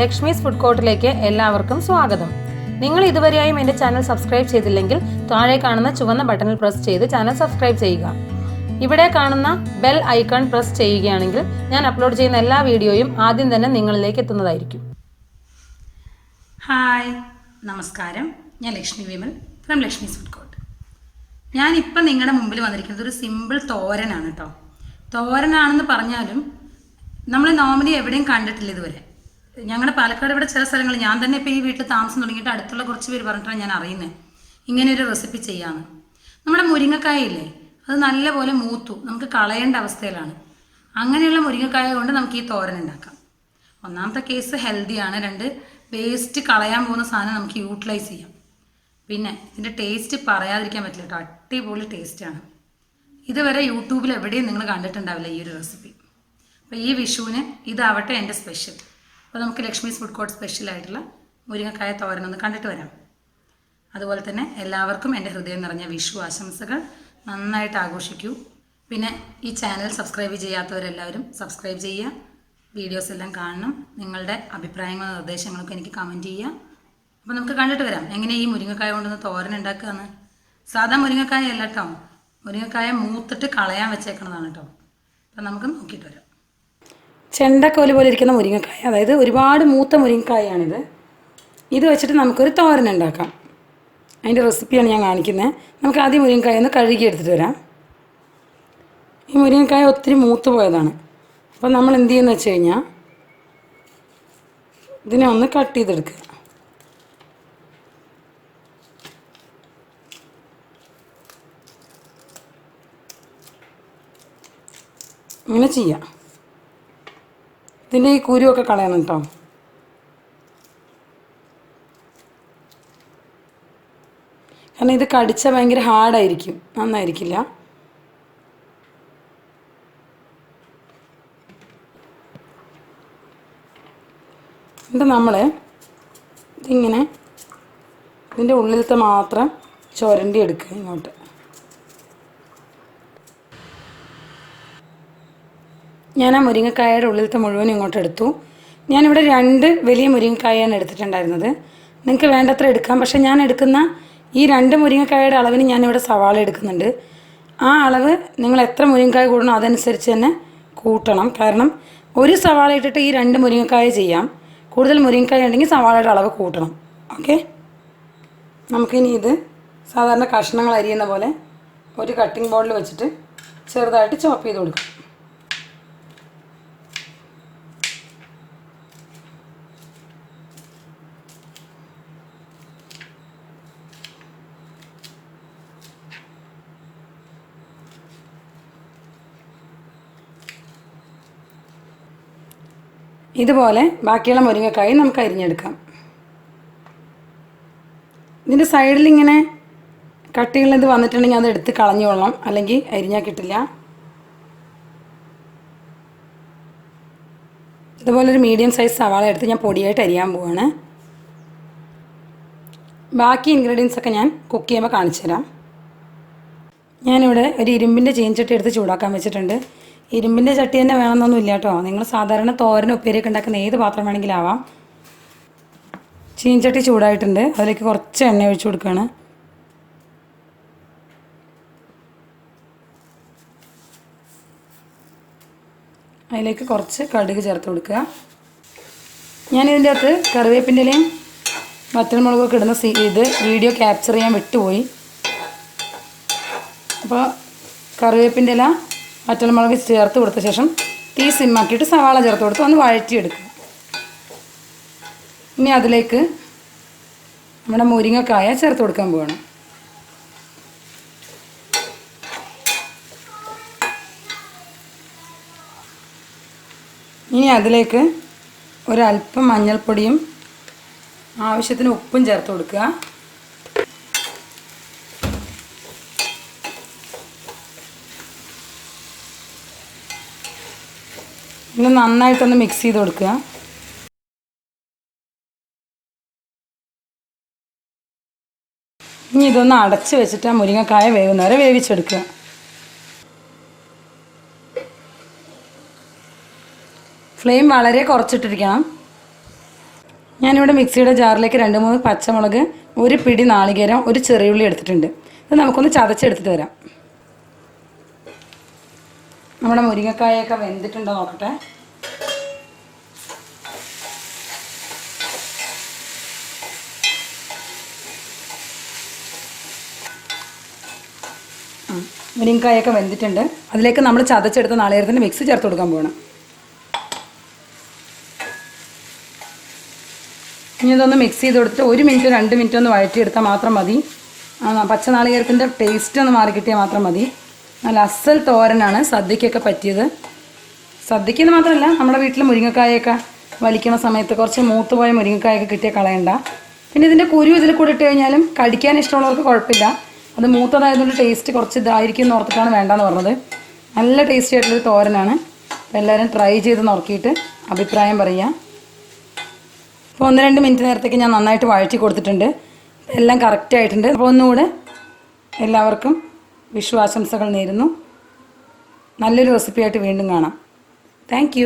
Lakshmi's food കോർട്ടിലേക്ക് എല്ലാവർക്കും സ്വാഗതം. നിങ്ങൾ ഇതുവരെയായും എന്റെ ചാനൽ സബ്സ്ക്രൈബ് ചെയ്തില്ലെങ്കിൽ താഴെ കാണുന്ന ചുവന്ന ബട്ടണിൽ പ്രസ് ചെയ്ത് ചാനൽ സബ്സ്ക്രൈബ് ചെയ്യുക. ഇവിടെ കാണുന്ന ബെൽ ഐക്കൺ പ്രസ് ചെയ്യുകയാണെങ്കിൽ ഞാൻ അപ്ലോഡ് ചെയ്യുന്ന എല്ലാ വീഡിയോയും ആദ്യം തന്നെ നിങ്ങളിലേക്ക് എത്തുന്നതായിരിക്കും. ഹായ് നമസ്കാരം. ഞാൻ Lakshmi Vimal from Lakshmi's food court ഞാൻ ഞാനിപ്പം നിങ്ങളുടെ മുമ്പിൽ വന്നിരിക്കുന്നത് ഒരു സിമ്പിൾ തോരനാണ് കേട്ടോ തോരനാണെന്ന് പറഞ്ഞാലും നമ്മൾ നോർമലി എവിടെയും കണ്ടിട്ടില്ല ഇതുവരെ. ഞങ്ങളുടെ പാലക്കാട് ഇവിടെ ചില സ്ഥലങ്ങളിൽ ഞാൻ തന്നെ ഇപ്പോൾ ഈ വീട്ടിൽ താമസം തുടങ്ങിയിട്ട് അടുത്തുള്ള കുറച്ച് പേര് പറഞ്ഞിട്ടാണ് ഞാൻ അറിയുന്നത് ഇങ്ങനെ ഒരു റെസിപ്പി ചെയ്യാമെന്ന് നമ്മുടെ മുരിങ്ങക്കായയില്ലേ അത് നല്ലപോലെ മൂത്തു. നമുക്ക് കളയേണ്ട അവസ്ഥയിലാണ്. അങ്ങനെയുള്ള മുരിങ്ങക്കായ കൊണ്ട് നമുക്ക് ഈ തോരൻ ഉണ്ടാക്കാം. ഒന്നാമത്തെ കേസ് ഹെൽത്തിയാണ് രണ്ട് വേസ്റ്റ് കളയാൻ പോകുന്ന സാധനം നമുക്ക് യൂട്ടിലൈസ് ചെയ്യാം. പിന്നെ ഇതിന്റെ ടേസ്റ്റ് പറയാതിരിക്കാൻ പറ്റില്ല കേട്ടോ. അടിപൊളി ടേസ്റ്റാണ് ഇതുവരെ യൂട്യൂബിൽ എവിടെയും നിങ്ങൾ കണ്ടിട്ടുണ്ടാവില്ല ഈ ഒരു റെസിപ്പി അപ്പോൾ ഈ വിഷുവിന് ഇതാവട്ടെ എന്റെ സ്പെഷ്യൽ അപ്പോൾ നമുക്ക് ലക്ഷ്മീസ് ഫുഡ് കോർട്ട് സ്പെഷ്യൽ ആയിട്ടുള്ള മുരിങ്ങക്കായ ഒന്ന് കണ്ടിട്ട് വരാം. അതുപോലെ തന്നെ എല്ലാവർക്കും എന്റെ ഹൃദയം നിറഞ്ഞ വിഷു ആശംസകൾ നന്നായിട്ട് ആഘോഷിക്കൂ. പിന്നെ ഈ ചാനൽ സബ്സ്ക്രൈബ് ചെയ്യാത്തവരെല്ലാവരും സബ്സ്ക്രൈബ് ചെയ്യുക. വീഡിയോസ് എല്ലാം കാണണം. നിങ്ങളുടെ അഭിപ്രായങ്ങളും നിർദ്ദേശങ്ങളൊക്കെ എനിക്ക് കമന്റ് ചെയ്യുക. അപ്പോൾ നമുക്ക് കണ്ടിട്ട് വരാം. എങ്ങനെ ഈ മുരിങ്ങക്കായ കൊണ്ടൊന്ന് തോരൻ ഉണ്ടാക്കുകയെന്ന്. സാധാ മുരിങ്ങക്കായ അല്ല കേട്ടോ. മുരിങ്ങക്കായ മൂത്തിട്ട് കളയാൻ വെച്ചേക്കണതാണ് കേട്ടോ. അപ്പം നമുക്ക് നോക്കിയിട്ട് വരാം. ചെണ്ടക്കോൽ പോലെ ഇരിക്കുന്ന മുരിങ്ങക്കായ അതായത് ഒരുപാട് മൂത്ത മുരിങ്ങക്കായാണിത് ഇത് വെച്ചിട്ട് നമുക്കൊരു തോരൻ ഉണ്ടാക്കാം. അതിന്റെ റെസിപ്പിയാണ് ഞാൻ കാണിക്കുന്നത്. നമുക്ക് ആദ്യം മുരിങ്ങക്കായ ഒന്ന് കഴുകി എടുത്തിട്ട് വരാം. ഈ മുരിങ്ങക്കായ ഒത്തിരി മൂത്ത് പോയതാണ്. അപ്പോൾ നമ്മൾ എന്ത് ചെയ്യുന്ന വെച്ച് കഴിഞ്ഞാൽ ഇതിനെ ഒന്ന് കട്ട് ചെയ്തെടുക്കുക. ഇങ്ങനെ ചെയ്യാം. ഇതിന്റെ ഈ കുരുവൊക്കെ കളയണം കേട്ടോ കാരണം ഇത് കടിച്ചാൽ ഭയങ്കര ഹാർഡായിരിക്കും. നന്നായിരിക്കില്ല. എന്നിട്ട് നമ്മൾ ഇതിങ്ങനെ ഇതിന്റെ ഉള്ളിലത്തെ മാത്രം ചുരണ്ടി എടുക്കുക ഇങ്ങോട്ട്. ഞാൻ ആ മുരിങ്ങക്കായയുടെ ഉള്ളിലത്തെ മുഴുവൻ ഇങ്ങോട്ട് എടുത്തു. ഞാനിവിടെ രണ്ട് വലിയ മുരിങ്ങക്കായാണ് എടുത്തിട്ടുണ്ടായിരുന്നത്. നിങ്ങൾക്ക് വേണ്ടത്ര എടുക്കാം. പക്ഷേ ഞാൻ എടുക്കുന്ന ഈ രണ്ട് മുരിങ്ങക്കായയുടെ അളവിന് ഞാനിവിടെ സവാള എടുക്കുന്നുണ്ട്. ആ അളവ് നിങ്ങൾ എത്ര മുരിങ്ങക്കായ കൂടണോ അതനുസരിച്ച് തന്നെ കൂട്ടണം. കാരണം ഒരു സവാള ഇട്ടിട്ട് ഈ രണ്ട് മുരിങ്ങക്കായ ചെയ്യാം. കൂടുതൽ മുരിങ്ങക്കായ ഉണ്ടെങ്കിൽ സവാളയുടെ അളവ് കൂട്ടണം. ഓക്കെ? നമുക്കിനി ഇത് സാധാരണ കഷ്ണങ്ങൾ അരിയുന്ന പോലെ ഒരു കട്ടിംഗ് ബോർഡിൽ വെച്ചിട്ട് ചെറുതായിട്ട് ചോപ്പ് ചെയ്ത് കൊടുക്കാം. ഇതുപോലെ ബാക്കിയുള്ള മുരിങ്ങക്കായി നമുക്ക് അരിഞ്ഞെടുക്കാം. ഇതിന്റെ സൈഡിൽ ഇങ്ങനെ കട്ടികളിത് വന്നിട്ടുണ്ടെങ്കിൽ അത് എടുത്ത് കളഞ്ഞോളണം. അല്ലെങ്കിൽ അരിഞ്ഞാൽ കിട്ടില്ല. ഇതുപോലെ ഒരു മീഡിയം സൈസ് സവാള എടുത്ത് ഞാൻ പൊടിയായിട്ട് അരിയാൻ പോവാണ്. ബാക്കി ഇൻഗ്രീഡിയൻസ് ഒക്കെ ഞാൻ കുക്ക് ചെയ്യുമ്പോൾ കാണിച്ചു തരാം ഞാനിവിടെ ഒരു ഇരുമ്പിന്റെ ചീൻചട്ടി എടുത്ത് ചൂടാക്കാൻ വെച്ചിട്ടുണ്ട്. ഇരുമ്പിന്റെ ചട്ടി തന്നെ വേണമെന്നൊന്നും ഇല്ല കേട്ടോ. നിങ്ങൾ സാധാരണ തോരൻ ഉപ്പേരിയൊക്കെ ഉണ്ടാക്കുന്ന ഏത് പാത്രം വേണമെങ്കിലും ആവാം ചീൻചട്ടി ചൂടായിട്ടുണ്ട്. അതിലേക്ക് കുറച്ച് എണ്ണ ഒഴിച്ചു കൊടുക്കുകയാണ് അതിലേക്ക് കുറച്ച് കടുക് ചേർത്ത് കൊടുക്കുക. ഞാനിതിന്റെ അകത്ത് കറിവേപ്പിന്റെ ഇലയും വറ്റൽമുളകൊക്കെ ഇടുന്ന ഇത് വീഡിയോ ക്യാപ്ചർ ചെയ്യാൻ വിട്ടുപോയി. അപ്പോൾ കറിവേപ്പിന്റെ ഇല വറ്റൽമുളക് ചേർത്ത് കൊടുത്ത ശേഷം തീ സിമ്മാക്കിയിട്ട് സവാള ചേർത്ത് കൊടുത്ത് ഒന്ന് വഴറ്റിയെടുക്കുക. ഇനി അതിലേക്ക് നമ്മുടെ മുരിങ്ങക്കായ ചേർത്ത് കൊടുക്കാൻ പോവാണ്. ഇനി അതിലേക്ക് ഒരല്പം മഞ്ഞൾപ്പൊടിയും ആവശ്യത്തിന് ഉപ്പും ചേർത്ത് കൊടുക്കുക. ഇത് നന്നായിട്ടൊന്ന് മിക്സ് ചെയ്ത് കൊടുക്കുക. ഇനി ഇതൊന്ന് അടച്ച് വെച്ചിട്ട് ആ മുരിങ്ങക്കായ വേവുന്നവരെ വേവിച്ചെടുക്കുക. ഫ്ലെയിം വളരെ കുറച്ചിട്ടിരിക്കണം. ഞാനിവിടെ മിക്സിയുടെ ജാറിലേക്ക് രണ്ട് മൂന്ന് പച്ചമുളക് ഒരു പിടി നാളികേരം ഒരു ചെറിയുള്ളി എടുത്തിട്ടുണ്ട്. ഇത് നമുക്കൊന്ന് ചതച്ചെടുത്തിട്ട് വരാം. നമ്മുടെ മുരിങ്ങക്കായൊക്കെ വെന്തിട്ടുണ്ടോ നോക്കട്ടെ. മുരിങ്ങക്കായൊക്കെ വെന്തിട്ടുണ്ട്. അതിലേക്ക് നമ്മൾ ചതച്ചെടുത്ത നാളികേരത്തിന്റെ മിക്സ് ചേർത്ത് കൊടുക്കാൻ പോകണം ഇനി ഇതൊന്ന് മിക്സ് ചെയ്ത് കൊടുത്തിട്ട് ഒരു മിനിറ്റ് രണ്ട് മിനിറ്റ് ഒന്ന് വഴറ്റിയെടുത്താൽ മാത്രം മതി. പച്ച നാളികേരത്തിന്റെ ടേസ്റ്റ് ഒന്ന് മാറി കിട്ടിയാൽ മാത്രം മതി. നല്ല അസൽ തോരനാണ് സദ്യക്കൊക്കെ പറ്റിയത്. സദ്യക്കെന്ന് മാത്രമല്ല നമ്മുടെ വീട്ടിൽ മുരിങ്ങക്കായൊക്കെ വലിക്കുന്ന സമയത്ത് കുറച്ച് മൂത്ത് പോയ മുരിങ്ങക്കായൊക്കെ കിട്ടിയ കളയണ്ട. പിന്നെ ഇതിന്റെ കുരു ഇതിൽ കൂടെ ഇട്ട് കഴിഞ്ഞാലും കടിക്കാൻ ഇഷ്ടമുള്ളവർക്ക് കുഴപ്പമില്ല. അത് മൂത്തതായതുകൊണ്ട് ടേസ്റ്റ് കുറച്ച് ഇതായിരിക്കും എന്ന് ഓർത്തിട്ടാണ് വേണ്ടെന്ന് പറഞ്ഞത്. നല്ല ടേസ്റ്റി ആയിട്ടുള്ളൊരു തോരനാണ്. അപ്പോൾ എല്ലാവരും ട്രൈ ചെയ്ത് നോക്കിയിട്ട് അഭിപ്രായം പറയുക. അപ്പോൾ ഒന്ന് രണ്ട് മിനിറ്റ് നേരത്തേക്ക് ഞാൻ നന്നായിട്ട് വഴറ്റി കൊടുത്തിട്ടുണ്ട്. എല്ലാം കറക്റ്റ് ആയിട്ടുണ്ട്. അപ്പോൾ ഒന്നുകൂടെ എല്ലാവർക്കും വിഷു ആശംസകൾ നേരുന്നു. നല്ലൊരു റെസിപ്പിയായിട്ട് വീണ്ടും കാണാം. താങ്ക്